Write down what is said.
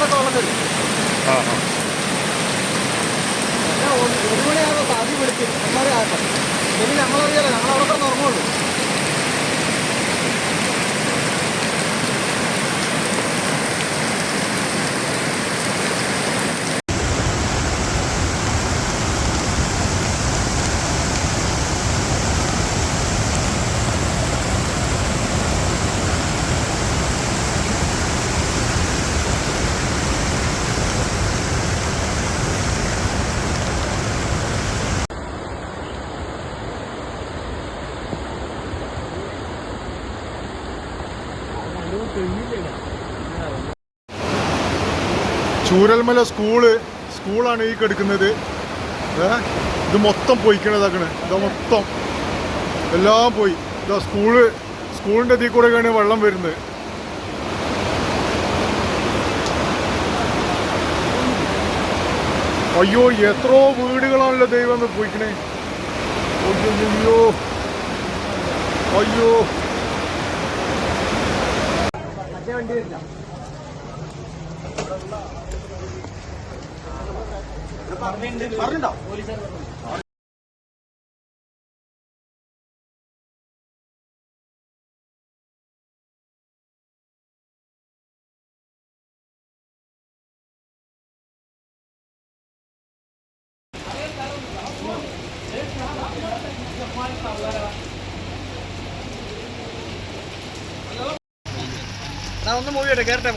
മുറ്റത്തൊക്കെ വെള്ളം വരും. ആ ആ. ഒരു മണിയാകുമ്പോൾ പാതി വിളിക്കും ഒന്നര ആക്കാം. ഇനി അവിടെ തന്നെ ഉറങ്ങുള്ളൂ. ചൂരൽമല സ്കൂൾ സ്കൂളാണ് ഈ കെടുക്കുന്നത്. ഇത് മൊത്തം പോയിക്കണതാക്കണ് ഇതാ മൊത്തം. എല്ലാം പോയി. ഇതാ സ്കൂൾ സ്കൂളിന്റെ ഇതിൽ കൂടെയൊക്കെയാണ് വെള്ളം വരുന്നത്. അയ്യോ എത്രയോ വീടുകളാണല്ലോ ദൈവം പോയിക്കണേ. അയ്യോ. അയ്യോ. വണ്ടി വരില്ല പറഞ്ഞിട്ടുണ്ടോ. പോലീസുകാർ ഒന്ന് മൂവി കേട്ടെ കേട്ടെ